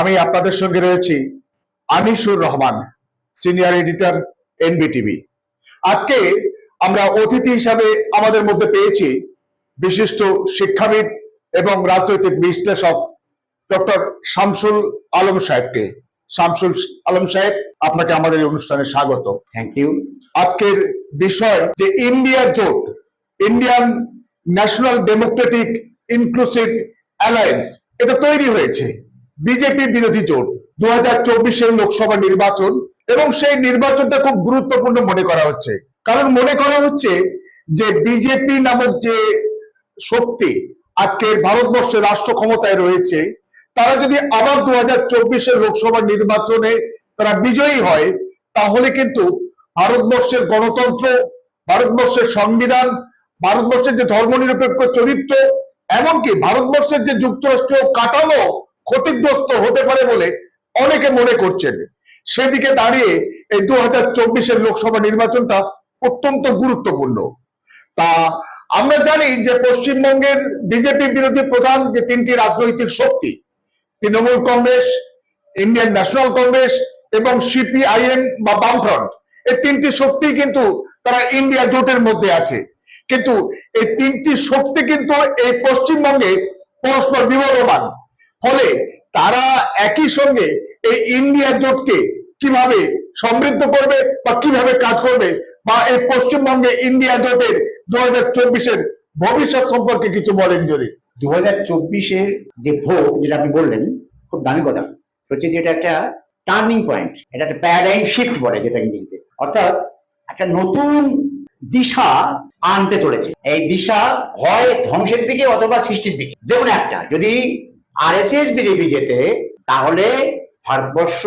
আমি আপনাদের সঙ্গে রয়েছি Anisur Rahman senior editor NBTV. আজকে আমরা অতিথি হিসাবে আমাদের মধ্যে পেয়েছি বিশিষ্ট শিক্ষাবিদ এবং রাজনৈতিক বিশ্লেষক ডক্টর শামসুল আলম সাহেবকে। শামসুল আলম সাহেব আপনাকে আমাদের এই অনুষ্ঠানে স্বাগত। থ্যাংক ইউ আজকের বিষয় যে ইন্ডিয়া জোট Indian National Democratic Inclusive Alliance এটা তৈরি হয়েছে। বিজেপি বিরোধী জোট। দু হাজার চব্বিশের লোকসভা নির্বাচন এবং সেই নির্বাচনটা খুব গুরুত্বপূর্ণ মনে করা হচ্ছে। কারণ মনে করা হচ্ছে যে বিজেপি নামক যে শক্তি আজকে ভারতবর্ষের রাষ্ট্র ক্ষমতায় রয়েছে, তারা যদি আবার দু হাজার চব্বিশের লোকসভা নির্বাচনে তারা বিজয়ী হয়, তাহলে কিন্তু ভারতবর্ষের গণতন্ত্র, ভারতবর্ষের সংবিধান, ভারতবর্ষের যে ধর্মনিরপেক্ষ চরিত্র, এমনকি ভারতবর্ষের যে যুক্তরাষ্ট্র কাঠামো ক্ষতিগ্রস্ত হতে পারে বলে অনেকে মনে করছেন। সেদিকে দাঁড়িয়ে এই দু হাজার চব্বিশের লোকসভা নির্বাচনটা অত্যন্ত গুরুত্বপূর্ণ। তা আমরা জানি যে পশ্চিমবঙ্গের বিজেপি বিরোধী প্রধান যে তিনটি রাজনৈতিক শক্তি, তৃণমূল কংগ্রেস, ইন্ডিয়ান ন্যাশনাল কংগ্রেস এবং সিপিআইএম বা বামফ্রন্ট, এই তিনটি শক্তি কিন্তু তারা ইন্ডিয়া জোটের মধ্যে আছে। কিন্তু এই তিনটি শক্তি কিন্তু এই পশ্চিমবঙ্গে পরস্পর বিবদমান ফলে তারা একই সঙ্গে এই ইন্ডিয়া জোটকে কীভাবে সমৃদ্ধ করবে বা কীভাবে কাজ করবে বা এই পশ্চিমবঙ্গে ইন্ডিয়া জোটের দু হাজার চব্বিশের ভবিষ্যৎ সম্পর্কে কিছু বলেন যদি। দু হাজার চব্বিশের যে ভোট, যেটা আপনি বললেন, খুব দামি কথা। হচ্ছে যে এটা একটা টার্নিং পয়েন্ট এটা একটা প্যারাডাইম শিফট বলে যেটা ইংরেজিতে। অর্থাৎ একটা নতুন দিশা আনতে চলেছে। এই দিশা হয় ধ্বংসের দিকে অথবা সৃষ্টির দিকে যেমন একটা। যদি আর এস এস বিজেপি যেতে, তাহলে ভারতবর্ষ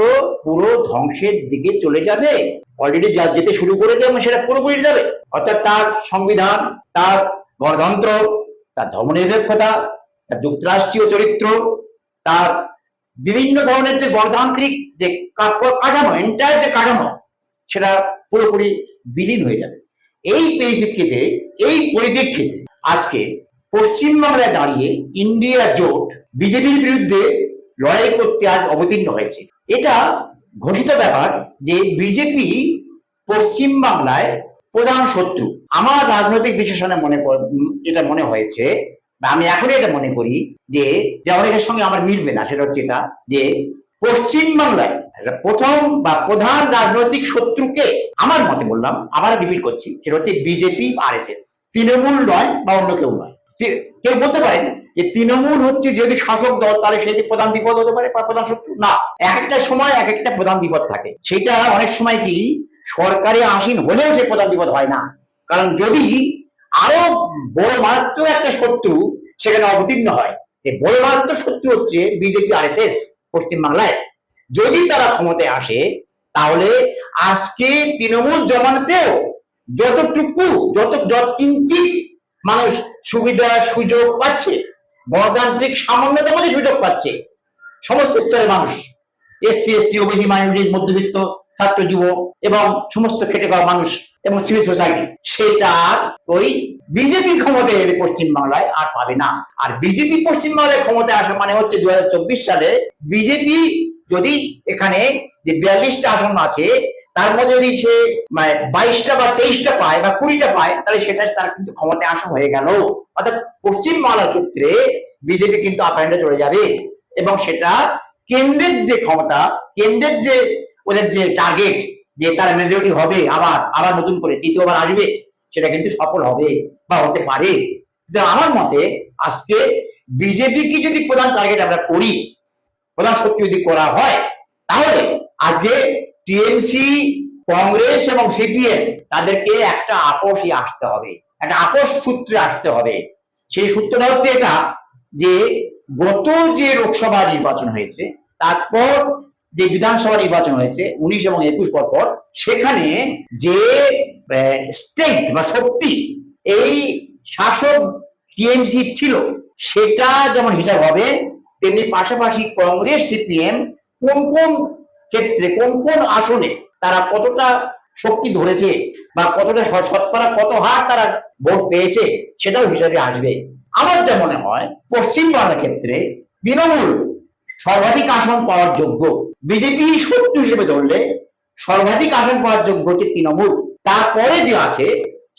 পুরো ধ্বংসের দিকে চলে যাবে। অলরেডি যা যেতে শুরু করেছে এবং সেটা পুরোপুরি যাবে। অর্থাৎ তার সংবিধান, তার গণতন্ত্র, তার ধর্মনিরপেক্ষতা, তার যুক্তরাষ্ট্রীয় চরিত্র, তার বিভিন্ন ধরনের যে গণতান্ত্রিক যে কাঠামো এন্টায়ার যে কাঠামো, সেটা পুরোপুরি বিলীন হয়ে যাবে। এই পরিপ্রেক্ষিতে এই পরিপ্রেক্ষিতে আজকে পশ্চিমবাংলায় দাঁড়িয়ে ইন্ডিয়া জোট বিজেপির বিরুদ্ধে লড়াই করতে আজ অবতীর্ণ হয়েছে। এটা ঘোষিত ব্যাপার যে বিজেপি পশ্চিম বাংলায় প্রধান শত্রু। আমার রাজনৈতিক বিশ্লেষণে মনে এটা মনে হয়েছে, বা আমি এখনই এটা মনে করি, যে যে অনেকের সঙ্গে আমার মিলবে না, সেটা হচ্ছে এটা, যে পশ্চিম বাংলায় প্রথম বা প্রধান রাজনৈতিক শত্রুকে আমার মতে বললাম, আবার রিপিট করছি, সেটা হচ্ছে BJP R S S. Trinamool নয় বা অন্য কেউ নয়। কেউ বলতে পারেন? যে তৃণমূল হচ্ছে যদি শাসক দল, তাহলে সেই যে প্রধান বিপদ হতে পারে প্রধান শত্রু না। এক একটা সময় এক একটা প্রধান বিপদ থাকে। সেটা অনেক সময় কি, সরকারে আসীন হলেও সে প্রধান বিপদ হয় না। কারণ যদি আরও বড় মারাত্মক একটা শত্রু সেখানে অবতীর্ণ হয় যে বড় মারাত্মক শত্রু হচ্ছে বিজেপি আর এস এস পশ্চিমবাংলায় যদি তারা ক্ষমতায় আসে, তাহলে আজকে তৃণমূল জমানাতেও যতটুকু, যত যত কিঞ্চিত মানুষ সুবিধা, সুযোগ পাচ্ছে গণতান্ত্রিক সামান্যতম যে সুযোগ পাচ্ছে। সমস্ত স্তরের মানুষ, এসসি, এসটি, ওবিসি, মাইনরিটিজ, মধ্যবিত্ত, ছাত্র, যুব এবং সমস্ত খেটে খাওয়া মানুষ এবং সিভিল সোসাইটি সেটা ওই বিজেপি ক্ষমতায় এলে পশ্চিমবাংলায় আর পাবে না। আর বিজেপি পশ্চিমবাংলায় ক্ষমতায় আসা মানে হচ্ছে দু হাজার চব্বিশ সালে বিজেপি যদি এখানে যে বিয়াল্লিশটা আসন আছে তার মধ্যে যদি সে মানে বাইশটা বা তেইশটা পায় বা কুড়িটা পায়, তাহলে সেটা তার কিন্তু ক্ষমতায় আসা হয়ে গেল। অর্থাৎ পশ্চিমবাংলার ক্ষেত্রে বিজেপি কিন্তু আপায়নে চলে যাবে এবং সেটা কেন্দ্রের যে ক্ষমতা, কেন্দ্রের যে ওদের যে টার্গেট যে তারা মেজরিটি হবে, আবার আবার নতুন করে তৃতীয়বার আসবে, সেটা কিন্তু সফল হবে বা হতে পারে। আমার মতে আজকে বিজেপি কি যদি প্রধান টার্গেট আমরা করি, প্রধান শক্তি যদি করা হয়, তাহলে আজকে টিএমসি কংগ্রেস এবং সিপিএম তাদেরকে একটা আপোষই আসতে হবে। একটা আপোষ সূত্রে আসতে হবে। সেই সূত্রটা হচ্ছে এটা যে, গত যে লোকসভা নির্বাচন হয়েছে, তারপর যে বিধানসভা নির্বাচন হয়েছে, উনিশ এবং একুশ পর পর, সেখানে যে স্ট্রেংথ বা শক্তি, এই শাসক টিএমসি ছিল, সেটা যেমন হিসাব হবে, তেমনি পাশাপাশি কংগ্রেস সিপিএম কোন কোন ক্ষেত্রে কোন কোন আসনে তারা কতটা শক্তি ধরেছে বা কতটা শতকরা কত হার তারা ভোট পেয়েছে সেটাও হিসাবে আসবে। আমার যা মনে হয় পশ্চিমবাংলার ক্ষেত্রে তৃণমূল সর্বাধিক আসন পাওয়ার যোগ্য বিজেপি শত্রু হিসেবে ধরলে সর্বাধিক আসন পাওয়ার যোগ্য হচ্ছে তৃণমূল। তারপরে যে আছে,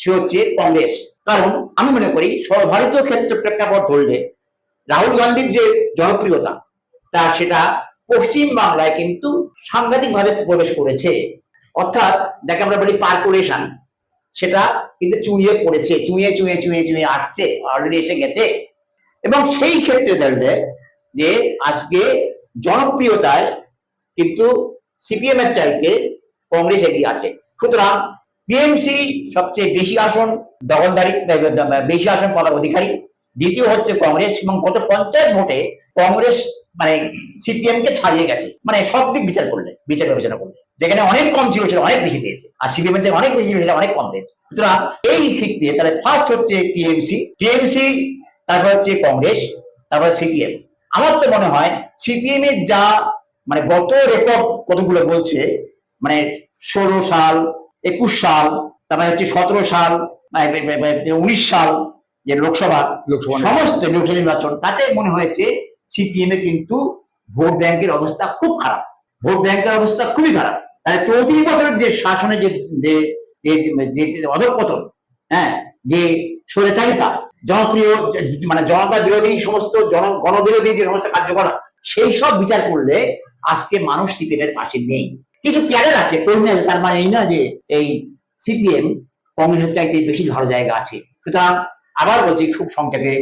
সে হচ্ছে কংগ্রেস। কারণ আমি মনে করি, সর্বভারতীয় ক্ষেত্রে প্রেক্ষাপট ধরলে রাহুল গান্ধীর যে জনপ্রিয়তা, তা সেটা পশ্চিম বাংলায় কিন্তু সাংঘাতিকভাবে প্রবেশ করেছে। অর্থাৎ যাকে আমরা বলি পার্কুলেশন সেটা কিন্তু চুঁয়ে পড়েছে চুঁয়ে চুঁয়ে চুঁয়ে চুঁয়ে আসছে অলরেডি এসে গেছে। এবং সেই ক্ষেত্রে ধরলে যে আজকে জনপ্রিয়তায় কিন্তু সিপিএম এর চাইতে কংগ্রেস এগিয়ে আছে। সুতরাং টিএমসি সবচেয়ে বেশি আসন দখলদারি, বেশি আসন পাওয়ার অধিকারী দ্বিতীয় হচ্ছে কংগ্রেস এবং গত পঞ্চায়েত ভোটে কংগ্রেস মানে সিপিএম কে ছাড়িয়ে গেছে। মানে সব দিক বিচার করলে বিচার বিবেচনা করলে। যেখানে অনেক কম ছিল সেটা অনেক বেশি পেয়েছে। আর সিপিএম এর অনেক বেশি সেটা অনেক কম পেয়েছে। সুতরাং এই দিক দিয়ে তাহলে ফার্স্ট হচ্ছে টিএমসি টিএমসি তারপর হচ্ছে কংগ্রেস তারপর সিপিএম আমার তো মনে হয় সিপিএম এর যা মানে গত রেকর্ড কতগুলো বলছে মানে ষোলো সাল একুশ সাল তারপরে হচ্ছে সতেরো সাল উনিশ সাল যে লোকসভা লোকসভা সমস্ত লোকসভা নির্বাচন তাতে মনে হয়েছে সিপিএম এ কিন্তু ভোট ব্যাংকের অবস্থা খুব খারাপ। ভোট ব্যাংকের অবস্থা খুবই খারাপ। তাহলে চৌত্রিশ বছরের যে শাসনের যে যে অধঃপতন হ্যাঁ যে স্বৈরাচারিতা, জনপ্রিয় মানে জনতা বিরোধী সমস্ত জন, গণবিরোধী যে সমস্ত কার্যকলাপ, সেই সব বিচার করলে আজকে মানুষ সিপিএম এর পাশে নেই। কিছু ক্যাডার আছে কর্মী তার মানে এই না যে, এই সিপিএম কংগ্রেসের চাইতে বেশি ভালো জায়গা আছে। সুতরাং আবার বলছি, খুব সংক্ষেপে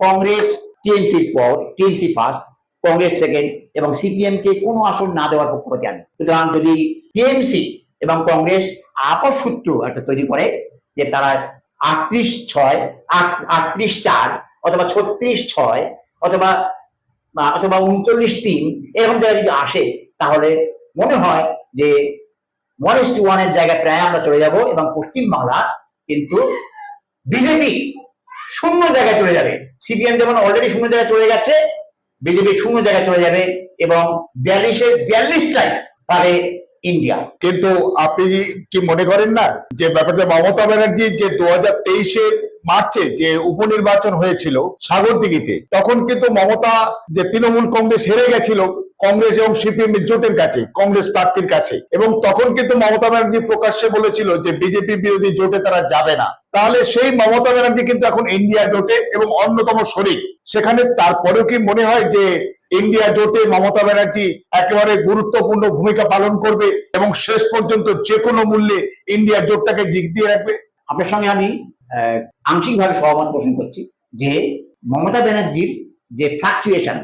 কংগ্রেস টিএমসি পর টিএমসি ফার্স্ট কংগ্রেস সেকেন্ড এবং সিপিএম কে কোনো আসন না দেওয়ার পক্ষপাতি আমি। সুতরাং যদি টিএমসি এবং কংগ্রেস আপস সূত্র একটা তৈরি করে যে তারা আটত্রিশ ছয় আটত্রিশ চার অথবা ছত্রিশ ছয় অথবা অথবা উনচল্লিশ তিন এরকম জায়গায় যদি আসে, তাহলে মনে হয় যে ওয়ান টু ওয়ানের জায়গায় প্রায় আমরা চলে যাব এবং পশ্চিমবাংলা কিন্তু বিজেপি শূন্য জায়গায় চলে যাবে। সিপিএম যেমন অলরেডি শূন্য জায়গায় চলে গেছে, বিজেপি শূন্য জায়গায় চলে যাবে এবং বিয়াল্লিশের বিয়াল্লিশটাই পাবে ইন্ডিয়া। কিন্তু আপনি কি মনে করেন না যে ব্যাপারটা মমতা ব্যানার্জি যে দু হাজার তেইশে মার্চে যে উপনির্বাচন হয়েছিল সাগরদিঘিতে, তখন কিন্তু মমতা যে তৃণমূল কংগ্রেস হেরে গেছিল, কংগ্রেস এবং সিপিএম জোটের কাছে, কংগ্রেস প্রার্থীর কাছে। এবং তখন কিন্তু মমতা ব্যানার্জি প্রকাশ্যে বলেছিল যে বিজেপি বিরোধী জোটে তারা যাবে না। তাহলে সেই মমতা ব্যানার্জি কিন্তু এখন ইন্ডিয়া জোটে এবং অন্যতম শরিক। সেখানে তারপরেও কি মনে হয় যে ইন্ডিয়া জোটে মমতা ব্যানার্জি একেবারে গুরুত্বপূর্ণ ভূমিকা পালন করবে এবং শেষ পর্যন্ত যে কোনো মূল্যে ইন্ডিয়া জোটটাকে জিত দিয়ে রাখবে? আপনার সঙ্গে আমি আংশিকভাবে সহমত পোষণ করছি যে মমতা ব্যানার্জির যে ফ্লাকচুয়েশন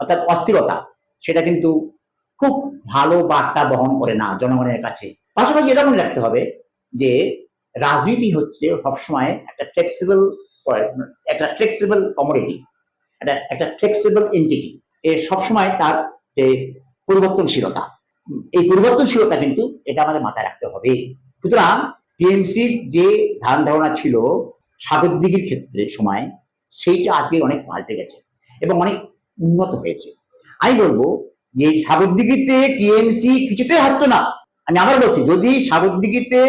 অর্থাৎ অস্থিরতা, সেটা কিন্তু খুব ভালো বার্তা বহন করে না জনগণের কাছে। পাশাপাশি এটা মনে রাখতে হবে যে রাজনীতি হচ্ছে সবসময় একটা ফ্লেক্সিবল একটা ফ্লেক্সিবল কমোডিটি একটা একটা ফ্লেক্সিবল এন্টিটি এর সবসময় তার যে পরিবর্তনশীলতা। এই পরিবর্তনশীলতা কিন্তু এটা আমাদের মাথায় রাখতে হবে। সুতরাং টিএমসির যে ধারণ ধারণা ছিল স্বাগতদিঘির ক্ষেত্রে সময়, সেইটা আজকে অনেক পাল্টে গেছে এবং অনেক উন্নত হয়েছে। আমি বলব যে স্বাগতদিঘিতে টিএমসি কিছুতেই হারতো না। আমি আবার বলছি, যদি স্বাগতদিঘিতে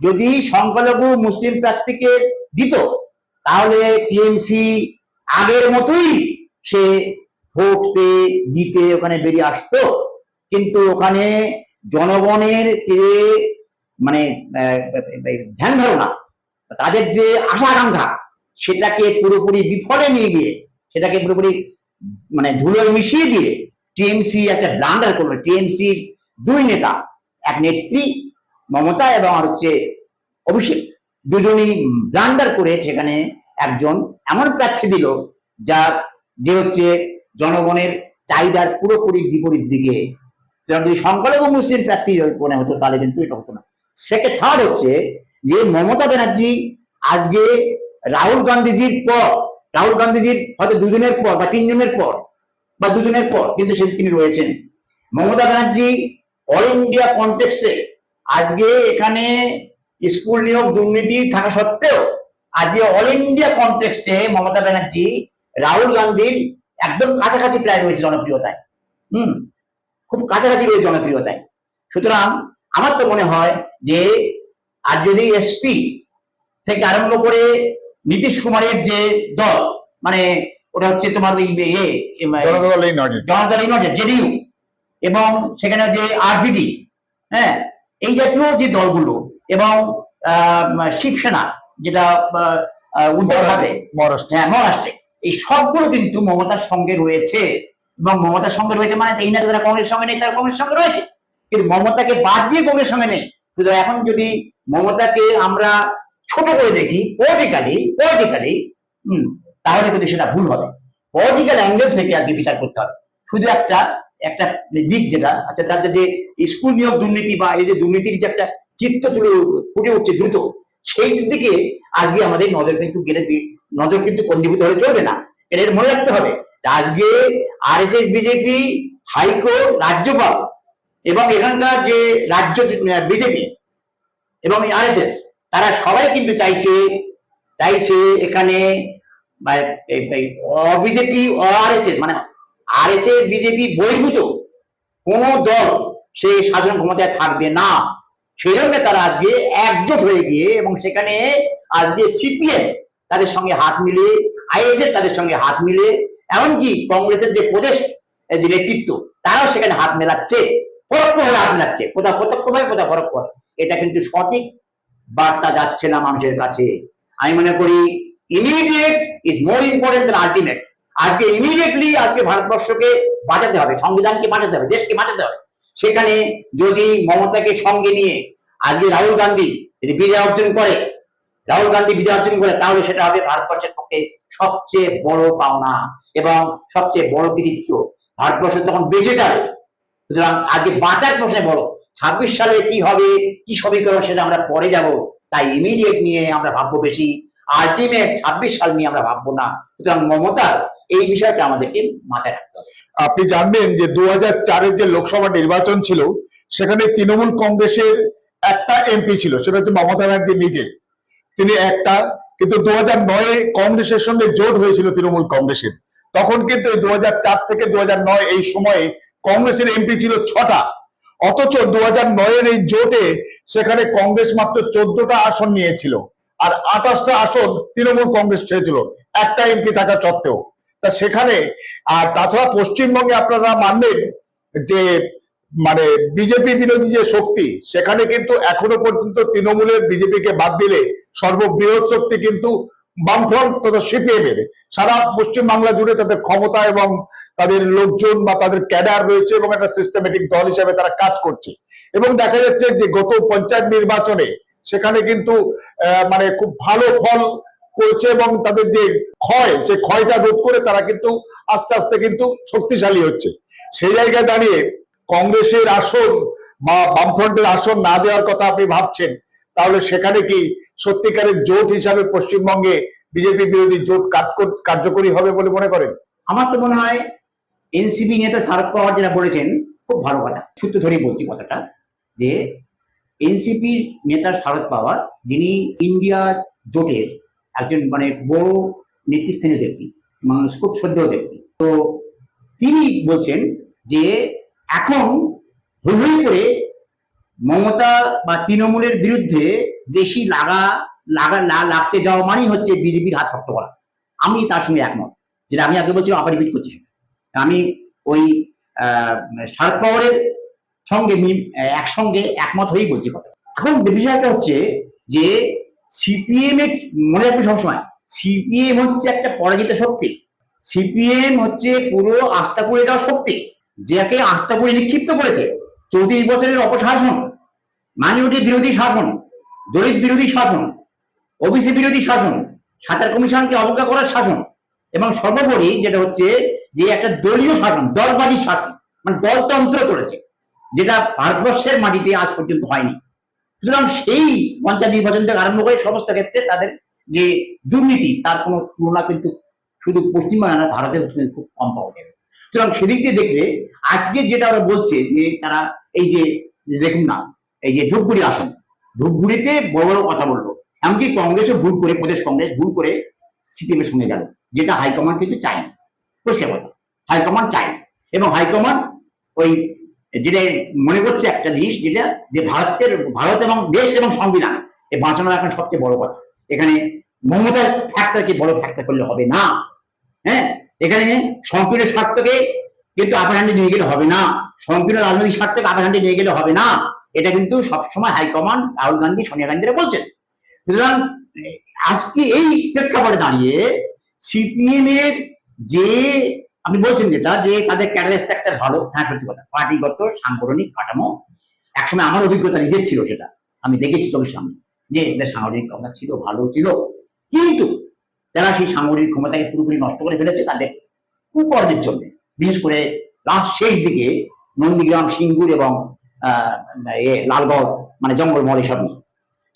যদি সংখ্যালঘু মুসলিম প্রার্থীকে দিত, তাহলে টিএমসি আগের মতোই সে ভোট পেয়ে জিতে ওখানে বেরিয়ে আসতো। কিন্তু ওখানে জনগণের যে মানে ধ্যান ধারণা, তাদের যে আশা আকাঙ্ক্ষা, সেটাকে পুরোপুরি বিফলে নিয়ে গিয়ে, সেটাকে পুরোপুরি মানে ধুলোয় মিশিয়ে দিয়ে টিএমসি একটা ব্লান্ডার করল। টিএমসির দুই নেতা, এক নেত্রী মমতা এবং আর হচ্ছে অভিষেক দুজনই ব্লান্ডার করে সেখানে একজন এমন প্রার্থী দিল যা যে হচ্ছে জনগণের চাহিদার পুরোপুরি বিপরীত দিকে। যদি সংখ্যালঘু মুসলিম প্রার্থী মনে হতো তাহলে কিন্তু এটা হতো না। সেকেন্ড থার্ড হচ্ছে যে মমতা ব্যানার্জি আজকে রাহুল গান্ধীজির পর, রাহুল গান্ধীজির হয়তো দুজনের পর বা তিনজনের পর বা দুজনের পর কিন্তু সে তিনি রয়েছেন। মমতা ব্যানার্জি অল ইন্ডিয়া কন্টেক্সে আজকে এখানে স্কুল নিয়োগ দুর্নীতি থাকা সত্ত্বেও আজকে অল ইন্ডিয়া কনটেক্সটে মমতা ব্যানার্জি রাহুল গান্ধীর একদম কাছাকাছি প্রায় রয়েছে জনপ্রিয়তায়। হুম খুব কাছাকাছি রয়েছে জনপ্রিয়তায়। সুতরাং আমার তো মনে হয় যে আর যদি এসপি থেকে আরম্ভ করে নীতিশ কুমারের যে দল মানে ওটা হচ্ছে তোমার ওই ইয়ে জনতা দল ইউনাইটেড জেডিইউ এবং সেখানে যে আরবিডি হ্যাঁ এই জাতীয় যে দলগুলো এবং শিবসেনা যেটা আহ, উদ্ধব হ্যাঁ মহারাষ্ট্রে এই সবগুলো কিন্তু মমতার সঙ্গে রয়েছে এবং মমতার সঙ্গে রয়েছে মানে এই না তারা কংগ্রেস সঙ্গে নেই তারা কংগ্রেস সঙ্গে রয়েছে। কিন্তু মমতাকে বাদ দিয়ে কংগ্রেস সঙ্গে নেই। শুধু এখন যদি মমতাকে আমরা ছোট করে দেখি পলিটিক্যালি পলিটিক্যালি হম তাহলে কিন্তু সেটা ভুল হবে। পলিটিক্যাল অ্যাঙ্গেল থেকে আজকে বিচার করতে হবে। শুধু একটা একটা দিক যেটা আচ্ছা তাদের যে স্কুল নিয়োগ দুর্নীতি বা এই যে দুর্নীতির যে একটা চিত্র তুলে ফুটে উঠছে দ্রুত, সেই দিকে আজকে আমাদের নজর কিন্তু গেলে নজর কিন্তু কন্দীভূত হলে চলবে না। এটা মনে রাখতে হবে আজকে আর R S BJP high court, রাজ্যপাল এবং এখানকার যে রাজ্য বিজেপি এবং আর এস এস তারা সবাই কিন্তু চাইছে চাইছে এখানে বিজেপি আর এস এস মানে আর এস বিজেপি বহির্ভূত। কোন দল সেই শাসন ক্ষমতায় থাকবে না। সেই জন্য তারা আজকে একজোট হয়ে গিয়ে এবং সেখানে আজকে সিপিএম তাদের সঙ্গে হাত মিলে আইএসএফ তাদের সঙ্গে হাত মিলে, এমনকি কংগ্রেসের যে প্রদেশ যে নেতৃত্ব, তারাও সেখানে হাত মেলাচ্ছে, পরোক্ষভাবে হাত মেলাচ্ছে। কোথাও প্রত্যক্ষভাবে, কোথাও পরোক্ষভাবে। এটা কিন্তু সঠিক বার্তা যাচ্ছে না মানুষের কাছে। আমি মনে করি immediate is more important than ultimate আজকে ইমিডিয়েটলি আজকে ভারতবর্ষকে বাঁচাতে হবে, সংবিধানকে বাঁচাতে হবে, দেশকে বাঁচাতে হবে। সেখানে যদি মমতাকে সঙ্গে নিয়ে আজকে রাহুল গান্ধী যদি বিজয় অর্জন করে, রাহুল গান্ধী বিজয় অর্জন করে, তাহলে সেটা হবে ভারতবর্ষের পক্ষে সবচেয়ে বড় পাওনা এবং সবচেয়ে বড় কৃতিত্ব। ভারতবর্ষ তখন বেঁচে যাবে, সুতরাং আজকে বাঁচার প্রশ্নে বড় ছাব্বিশ সালে কি হবে, কি সমীকরণ সেটা আমরা পরে যাব, তাই ইমিডিয়েট নিয়ে আমরা ভাববো বেশি। আলটিমেট ছাব্বিশ সাল নিয়ে আমরা ভাববো না। সুতরাং মমতার এই বিষয়টা আমাদেরকে মাথায় রাখতে হবে। আপনি জানবেন যে দু চারের যে লোকসভা নির্বাচন ছিল, সেখানে তৃণমূল কংগ্রেসের একটা এমপি ছিল, সেটা হচ্ছে মমতা ব্যানার্জি নিজে। তিনি একটা, কিন্তু দু হাজার নয়ে কংগ্রেসের সঙ্গে জোট হয়েছিল তৃণমূল কংগ্রেসের। তখন কিন্তু দু হাজার চার থেকে দু হাজার নয় এই সময়ে কংগ্রেসের এমপি ছিল ছটা। অথচ দু হাজার নয়ের এই জোটে সেখানে কংগ্রেস মাত্র চোদ্দটা আসন নিয়েছিল, আর আঠাশটা আসন তৃণমূল কংগ্রেস ছেড়েছিল। একটা এমপি থাকা সত্ত্বেও। তা সেখানে, আর তাছাড়া পশ্চিমবঙ্গে আপনারা মানবেন যে মানে বিজেপি বিরোধী যে শক্তি, সেখানে কিন্তু এখনও পর্যন্ত তৃণমূলের বিজেপিকে বাদ দিলে সর্ববৃহৎ শক্তি কিন্তু বামফ্রন্ট তথা সিপিএম এর। সারা পশ্চিম বাংলা জুড়ে তাদের ক্ষমতা এবং তাদের লোকজন বা তাদের ক্যাডার রয়েছে এবং একটা সিস্টেমেটিক দল হিসেবে তারা কাজ করছে। এবং দেখা যাচ্ছে যে গত পঞ্চায়েত নির্বাচনে সেখানে কিন্তু মানে খুব ভালো ফল করেছে এবং তাদের যে ক্ষয় সেই ক্ষয়টা রোধ করে তারা কিন্তু আস্তে আস্তে কিন্তু শক্তিশালী হচ্ছে। সেই জায়গায় দাঁড়িয়ে কংগ্রেসের আসন বা বামফ্রন্টের আসন না দেওয়ার কথা আপনি ভাবছেন, তাহলে সেখানে কি সত্যিকারের জোট হিসাবে পশ্চিমবঙ্গে বিজেপি বিরোধী জোট কার্যকরী হবে বলে মনে করেন? আমার তো মনে হয় এনসিপি নেতা শারদ পাওয়ার যেটা বলেছেন, খুব ভালো কথা। সূত্র ধরেই বলছি কথাটা, যে এনসিপির নেতা শারদ পাওয়ার, যিনি ইন্ডিয়া জোটের একজন মানে বড় নেতৃস্থানীয় ব্যক্তি মানুষ খুব শ্রদ্ধেয় ব্যক্তি। তো তিনি বলছেন যে এখন হই করে মমতা বা তৃণমূলের বিরুদ্ধে বেশি লাগা লাগা লাগতে যাওয়া মানেই হচ্ছে বিজেপির হাত শক্ত করা। আমি তার সঙ্গে একমত। যেটা আমি আগে বলছিলাম আবার রিপিট করছি। আমি ওই শারদ পাওয়ারের সঙ্গে একসঙ্গে একমত হয়েই বলছি কথা এখন বিষয়টা হচ্ছে যে সিপিএম এর মনে রাখবে সবসময়। সিপিএম হচ্ছে একটা পরাজিত শক্তি। সিপিএম হচ্ছে পুরো আস্থা করে যাওয়া শক্তি, যাকে আস্থা করে নিক্ষিপ্ত করেছে। চৌত্রিশ বছরের অপশাসন, মাইনরিটি বিরোধী শাসন, দলিত বিরোধী শাসন ওবিসি বিরোধী শাসন, সাঁতার কমিশনকে অবজ্ঞা করার শাসন, এবং সর্বোপরি যেটা হচ্ছে যে একটা দলীয় শাসন, দলবাদী শাসন মানে দলতন্ত্র করেছে, যেটা ভারতবর্ষের মাটিতে আজ পর্যন্ত হয়নি। সুতরাং সেই পঞ্চায়েত নির্বাচন থেকে আরম্ভ করে সমস্ত ক্ষেত্রে তাদের যে দুর্নীতি, তার কোনো তুলনা কিন্তু শুধু পশ্চিমবাংলা না, ভারতের খুব কম পাওয়া যাবে। সুতরাং সেদিক দিয়ে দেখলে আজকে যেটা ওরা বলছে যে তারা এই যে দেখুন না, এই যে ধূপগুড়ি আসন, ধূপগুড়িতে বড় বড় কথা বলল। এমনকি কংগ্রেসও ভুল করে, প্রদেশ কংগ্রেস ভুল করে সিপিএম এর সঙ্গে গেল, যেটা হাইকমান্ড কিন্তু চায়নি। পরিষ্কার কথা, হাইকমান্ড চায় এবং হাইকমান্ড ওই যেটা মনে করছে একটা জিনিস, যেটা যে ভারতের, ভারত এবং দেশ এবং সংবিধান এই বাঁচানোর এখন সবচেয়ে বড় কথা। এখানে মমতার ফ্যাক্টরকে বড় ফ্যাক্টর করলে হবে না। হ্যাঁ? এখানে সংকীর্ণ স্বার্থকে কিন্তু আপার হ্যান্ডে নিয়ে গেলে হবে না। সংকীর্ণ রাজনৈতিক স্বার্থকে আপার হ্যান্ডে নিয়ে গেলে হবে না। এটা কিন্তু সবসময় হাইকমান্ড রাহুল গান্ধী, সোনিয়া গান্ধীরা বলছেন। সুতরাং, আজকে এই প্রেক্ষাপটে দাঁড়িয়ে সিপিএম এর যে আপনি বলছেন যেটা, যে তাদের ক্যাডার স্ট্রাকচার ভালো হ্যাঁ সত্যি কথা। পার্টিগত, সাংগঠনিক কাঠামো, একসময় আমার অভিজ্ঞতা নিজের ছিল সেটা। আমি দেখেছি চোখের সামনে যে এদের সাংগঠনিক ক্ষমতা ছিল, ভালো ছিল। কিন্তু তারা সেই সাংগঠনিক ক্ষমতাকে পুরোপুরি নষ্ট করে ফেলেছে তাদের কুকর্মের জন্য। বিশেষ করে লাস্ট শেষ দিকে নন্দীগ্রাম, সিঙ্গুর এবং লালগড় মানে জঙ্গলমহল এসব নিয়ে।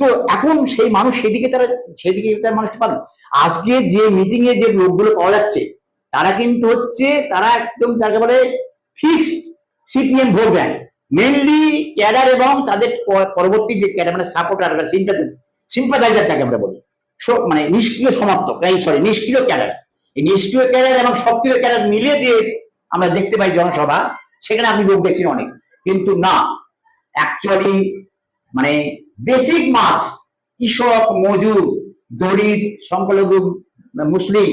তো এখন সেই মানুষ সেদিকে তারা, সেদিকে তার মানুষ পাবে আজকে যে মিটিং এ যে লোকগুলো পাওয়া যাচ্ছে তারা কিন্তু হচ্ছে, তারা একদম বলে fixed CPM vote bank mainly cadre এবং তাদের পরবর্তী যে ক্যাডার মানে সাপোর্টার বা সিম্পাথাইজার যাকে আমরা বলি মানে নিষ্ক্রিয় সমাপ্তক, এই সরি নিষ্ক্রিয় ক্যাডার এই নিষ্ক্রিয় ক্যাডার এবং সক্রিয় ক্যাডার মিলে যে আমরা দেখতে পাই জনসভা, সেখানে আপনি লোক দেখছেন অনেক। কিন্তু না অ্যাকচুয়ালি মানে বেসিক মাস কৃষক, মজুর, দরিদ্র, সংখ্যালঘু, মুসলিম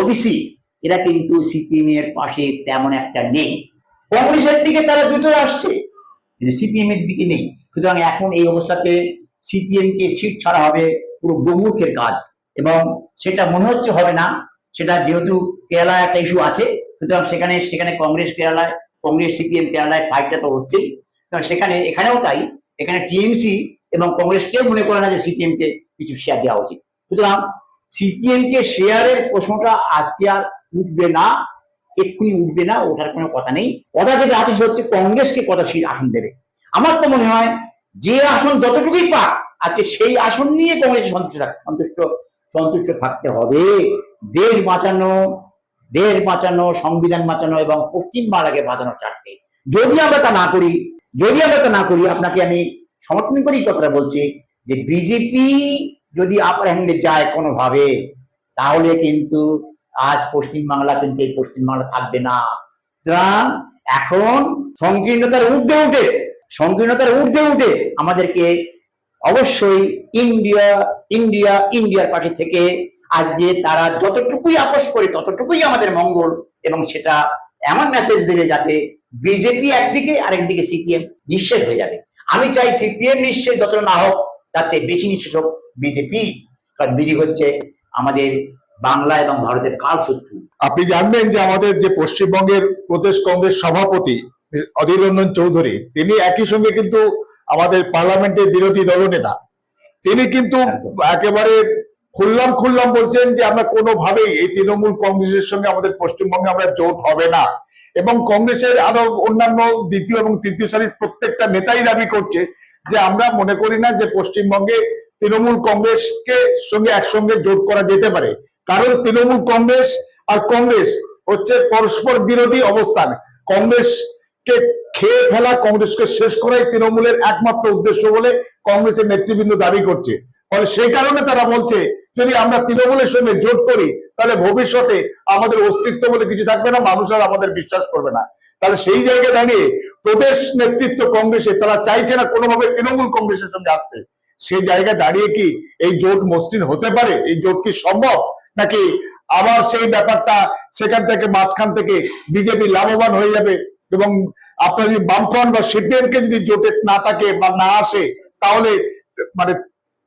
ওবিসি এরা কিন্তু সিপিএম এর পাশে তেমন একটা নেই। কংগ্রেসের দিকে তারা দ্রুত আসছে, কিন্তু সিপিএম এর দিকে নেই। সুতরাং এখন এই অবস্থাতে সিপিএম কে সিট ছাড়া হবে পুরো গোমুখের কাজ, এবং সেটা মনে হচ্ছে হবে না। সেটা যেহেতু কেরালায় একটা ইস্যু আছে, সুতরাং সেখানে সেখানে কংগ্রেস কেরালায়, কংগ্রেস সিপিএম কেরালায় ফাইটটা তো হচ্ছেই। কারণ সেখানে, এখানেও তাই, এখানে টিএমসি এবং কংগ্রেস কেউ মনে করে না যে সিপিএম কে কিছু শেয়ার দেওয়া উচিত। সুতরাং সিপিএম কে শেয়ারের প্রশ্নটা আজকে আর উঠবে না, এক্ষুনি উঠবে না, ওঠার কোনো কথা নেই। কথা যেটা আছে সেটা হচ্ছে কংগ্রেসকে কত সিট আসন দেবে। আমার তো মনে হয় যে আসন যতটুকুই পাক, আজকে সেই আসন নিয়ে কংগ্রেস সন্তুষ্ট সন্তুষ্ট সন্তুষ্ট থাকতে হবে। দেশ বাঁচানো দেশ বাঁচানো, সংবিধান বাঁচানো এবং পশ্চিম বাংলাকে বাঁচানো চারটে। যদি আমরা তা না করি, যদি আমরা তা না করি, আপনাকে আমি সমর্থন করি কথাটা বলছি যে বিজেপি যদি আপার হ্যান্ডে যায় কোনোভাবে, তাহলে কিন্তু আজ পশ্চিম বাংলা কিন্তু এই পশ্চিম বাংলা থাকবে না। সুতরাং এখন সংকীর্ণতার ঊর্ধ্বে উঠে, সংকীর্ণতার ঊর্ধ্বে উঠে আমাদেরকে অবশ্যই ইন্ডিয়া ইন্ডিয়া, ইন্ডিয়ার পার্টি থেকে আজকে তারা যতটুকুই আপোষ করে, ততটুকুই আমাদের মঙ্গল এবং সেটা এমন মেসেজ দেবে যাতে বিজেপি একদিকে আরেকদিকে সিপিএম নিঃশেষ হয়ে যাবে। আমি চাই সিপিএম নিঃশেষ যত না হোক, তার চেয়ে বেশি নিঃশেষ হোক বিজেপি। কারণ বিজেপি হচ্ছে আমাদের বাংলা এবং ভারতের কাল শত্রু। আপনি জানবেন যে আমাদের যে পশ্চিমবঙ্গের প্রদেশ কংগ্রেস সভাপতি অধীর রঞ্জন চৌধুরী তিনি একই সঙ্গে কিন্তু আমাদের পার্লামেন্টের বিরোধী দলনেতা তিনি কিন্তু একেবারে খুললাম খুললাম বলছেন যে আমরা কোনোভাবেই এই তৃণমূল কংগ্রেসের সঙ্গে আমাদের পশ্চিমবঙ্গে আমরা জোট হবে না। এবং কংগ্রেসের আরও অন্যান্য দ্বিতীয় এবং তৃতীয় সারির প্রত্যেকটা নেতাই দাবি করছে যে আমরা মনে করি না যে পশ্চিমবঙ্গে তৃণমূল কংগ্রেসকে সঙ্গে একসঙ্গে জোট করা যেতে পারে। কারণ তৃণমূল কংগ্রেস আর কংগ্রেস হচ্ছে পরস্পর বিরোধী অবস্থান। কংগ্রেসকে খেয়ে ফেলা, কংগ্রেসকে শেষ করাই তৃণমূলের একমাত্র উদ্দেশ্য বলে কংগ্রেসের নেতৃবৃন্দ দাবি করছে। ফলে সেই কারণে তারা বলছে, যদি আমরা তৃণমূলের সঙ্গে জোট করি, তাহলে ভবিষ্যতে আমাদের অস্তিত্ব বলে কিছু থাকবে না, মানুষ আর আমাদের বিশ্বাস করবে না। তাহলে সেই জায়গায় দাঁড়িয়ে প্রদেশ নেতৃত্ব কংগ্রেসে তারা চাইছে না কোনোভাবে তৃণমূল কংগ্রেসের সঙ্গে আসতে। সেই জায়গায় দাঁড়িয়ে কি এই জোট মসৃণ হতে পারে? এই জোট কি সম্ভব? নাকি আবার সেই ব্যাপারটা সেখান থেকে মাঝখান থেকে বিজেপি লাভবান হয়ে যাবে? এবং আপনার যদি বামফ্রন্ট বা সিপিএম কে যদি জোটে না থাকে বা না আসে, তাহলে মানে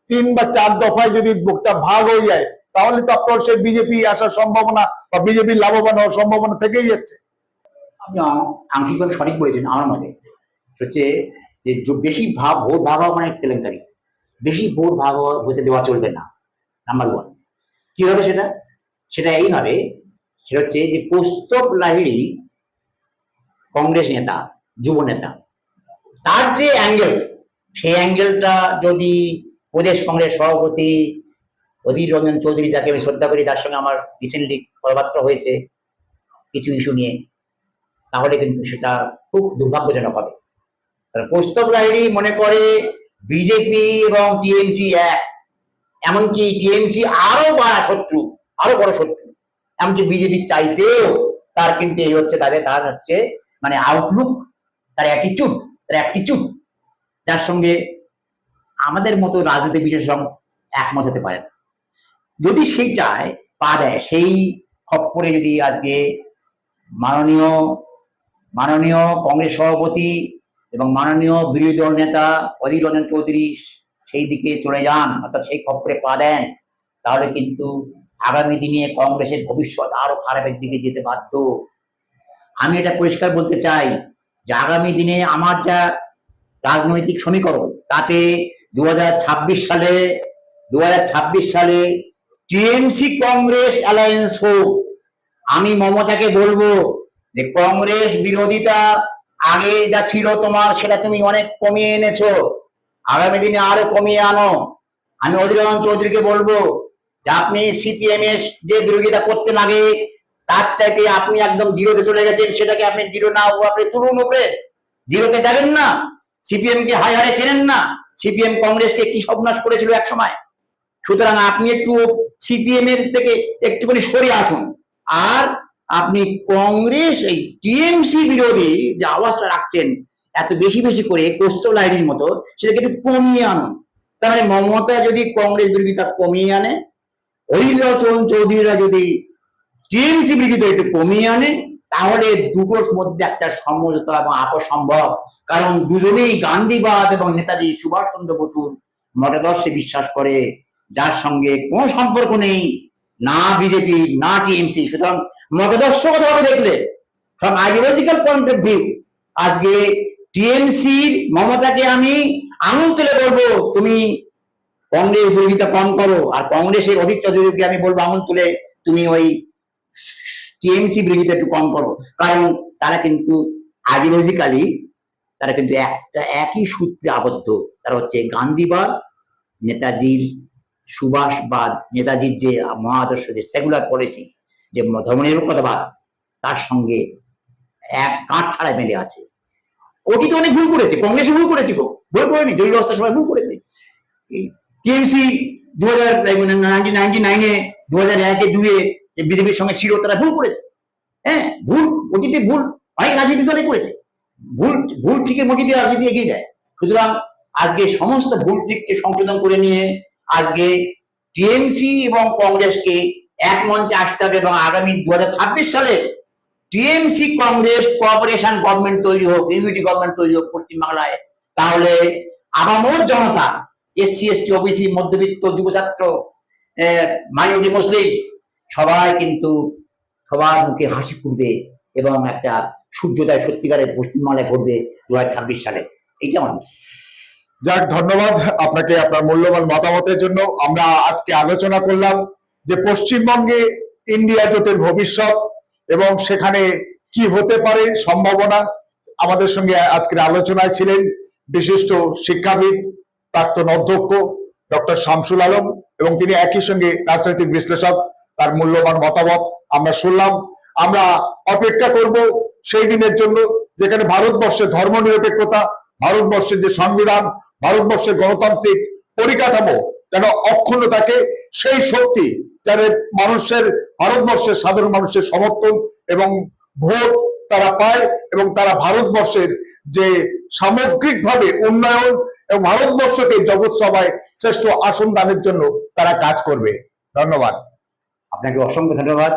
তিন বা চার দফায় যদি বুকটা ভাগ হয়ে যায়, তাহলে তো আপনার সেই বিজেপি আসার সম্ভাবনা বা বিজেপি লাভবান হওয়ার সম্ভাবনা থেকেই যাচ্ছে। আপনি সঠিক বলেছেন আমার মতে। হচ্ছে যে বেশি ভাব ভোট ভাগ হওয়া মানে কেলেঙ্কারি বেশি ভোট ভাগ হতে দেওয়া চলবে না নাম্বার ওয়ান কি হবে সেটা? সেটা এইভাবে সেটা হচ্ছে যে কৌস্তব লাহিড়ী কংগ্রেস নেতা, যুব নেতা, তার যে অ্যাঙ্গেল সেই অ্যাঙ্গেলটা যদি প্রদেশ কংগ্রেস সভাপতি অধীর রঞ্জন চৌধুরী যাকে আমি শ্রদ্ধা করি, তার সঙ্গে আমার রিসেন্টলি কথাবার্তা হয়েছে কিছু ইস্যু নিয়ে, তাহলে কিন্তু সেটা খুব দুর্ভাগ্যজনক হবে। কারণ কৌস্তব লাহিড়ী মনে করে, বিজেপি এবং টিএমসি এক এমনকি টিএমসি আরও বড় শত্রু, আরও বড় শত্রু। এমনকি বিজেপির চাইতেও তার কিন্তু এই হচ্ছে তাদের, তার হচ্ছে মানে আউটলুক তার অ্যাটিচিউড তার অ্যাটিচিউড যার সঙ্গে আমাদের মতো রাজনৈতিক বিশেষজ্ঞ একমত হতে পারে না। যদি সেইটায় পা দেয়, সেই খপ্পরে যদি আজকে মাননীয় মাননীয় কংগ্রেস সভাপতি এবং মাননীয় বিরোধী দল নেতা অধীর রঞ্জন চৌধুরী সেই দিকে চলে যান, অর্থাৎ সেই খপ্পরে পা দেন, তাহলে কিন্তু আগামী দিনে কংগ্রেসের ভবিষ্যৎ আরও খারাপের দিকে যেতে বাধ্য। আমি এটা পরিষ্কার বলতে চাই যে আগামী দিনে আমার যা রাজনৈতিক সমীকরণ, তাতে দুহাজার ছাব্বিশ সালে দু হাজার ছাব্বিশ সালে টিএমসি কংগ্রেস অ্যালায়েন্স হোক, আমি মমতাকে বলব যে কংগ্রেস বিরোধিতা আগে যা ছিল তোমার, সেটা তুমি অনেক কমিয়ে এনেছো। আগামী দিনে আরও কমিয়ে আনো। আমি অধীর রঞ্জন চৌধুরীকে বলব যে আপনি সিপিএম এর যে বিরোধিতা করতেন আগে, তার চাইতে আপনি একদম জিরোতে চলে গেছেন, সেটাকে আপনি জিরো না আপনি তুলুন উপরে। জিরোতে যাবেন না। সিপিএম কে হায় হারে চেনেন না। সিপিএম কংগ্রেসকে কি সর্বনাশ করেছিল এক সময় সুতরাং আপনি একটু সিপিএম এর থেকে একটুখানি সরে আসুন। আর আপনি কংগ্রেস, এই টিএমসি বিরোধী যে আওয়াজটা রাখছেন এত বেশি বেশি করে কোস্টাল লাইনের মতো সেটাকে একটু কমিয়ে আনুন। তার মানে মমতা যদি কংগ্রেস বিরোধিতা কমিয়ে আনে। হরিলোচন চৌধুরীরা যদি টিএমসি বিরোধিতা একটু কমিয়ে আনে, তাহলে দুটোর মধ্যে একটা সমঝোতা এবং আপস সম্ভব। কারণ দুজনেই গান্ধীবাদ এবং নেতাজি সুভাষচন্দ্র বসুর মতাদর্শে বিশ্বাস করে। যার সঙ্গে কোনো সম্পর্ক নেই, না বিজেপি, না টিএমসি। সুতরাং মতাদর্শগতভাবে দেখলে from ideological point of view আজকে টিএমসি মমতাকে আমি আঙুল তুলে বলব, তুমি কংগ্রেস বিরোধিতা কম করো, আর কংগ্রেসের অধিক চৌধুরীকে আমি বলব আঙুল তুলে, তুমি ওই টিএমসি বিরোধিতা একটু কম করো। কারণ তারা কিন্তু আইডিওলজিক্যালি তারা কিন্তু একটা একই সূত্রে আবদ্ধ। তারা হচ্ছে গান্ধীবাদ, নেতাজির সুভাষবাদ, নেতাজির যে মহাদর্শ, যে সেকুলার পলিসি যে ধর্মনিরপেক্ষতাবাদ, তার সঙ্গে এক কাঠ ছাড়াই বেঁধে আছে। অতীতে অনেক ভুল করেছে, কংগ্রেসে ভুল করেছে গো, ভুল করেনি, জরুরি অবস্থার সময় ভুল করেছে। টিএমসি দু হাজার নাইনটিন নাইনটি হাজার একে দুয়ে বিজেপির সঙ্গে ছিল, তারা ভুল করেছে। হ্যাঁ ভুল অতীতে ভুল, অনেক রাজনীতি দলে করেছে। ভুল ভুল মধ্যে দিয়ে রাজনীতি এগিয়ে যায়। সুতরাং আজকে সমস্ত ভুল ঠিককে সংশোধন করে নিয়ে আজকে টিএমসি এবং কংগ্রেসকে এক মঞ্চে আসতে হবে এবং আগামী দু হাজার ছাব্বিশ সালে টিএমসি কংগ্রেস কোঅপারেশন গভর্নমেন্ট তৈরি হোক, ইউনিটি গভর্নমেন্ট তৈরি হোক পশ্চিমবাংলায় তাহলে আবামর জনতা, এসসি, এসটি, ওবিসি, মধ্যবিত্ত, যুবছাত্র মাইনরিটি মুসলিম, সবাই কিন্তু সবার মুখে হাসি ফুটবে এবং একটা সূর্যোদয় সত্যিকারের পশ্চিমবাংলায় ঘটবে দু ছাব্বিশ সালে এইটা আমার। যাক, ধন্যবাদ আপনাকে আপনার মূল্যবান মতামতের জন্য আমরা আজকে আলোচনা করলাম যে পশ্চিমবঙ্গে ইন্ডিয়া জোটের ভবিষ্যৎ এবং সেখানে কি হতে পারে সম্ভাবনা আমাদের সঙ্গে আজকের আলোচনায় ছিলেন বিশিষ্ট শিক্ষাবিদ, প্রাক্তন অধ্যক্ষ ডক্টর শামসুল আলম এবং তিনি একই সঙ্গে রাজনৈতিক বিশ্লেষক, তার মূল্যবান মতামত আমরা শুনলাম। আমরা অপেক্ষা করব সেই দিনের জন্য যেখানে ভারতবর্ষের ধর্মনিরপেক্ষতা, ভারতবর্ষের যে সংবিধান, ভারতবর্ষের গণতান্ত্রিক পরিকাঠামো যেন অক্ষুণ্ণ থাকে সেই শক্তি যাদের মানুষের, ভারতবর্ষের সাধারণ মানুষের সমর্থন এবং ভোট তারা পায় এবং তারা ভারতবর্ষের যে সামগ্রিকভাবে উন্নয়ন এবং ভারতবর্ষকে জগৎ সভায় শ্রেষ্ঠ আসন দানের জন্য তারা কাজ করবে। ধন্যবাদ। আপনাকে অসংখ্য ধন্যবাদ।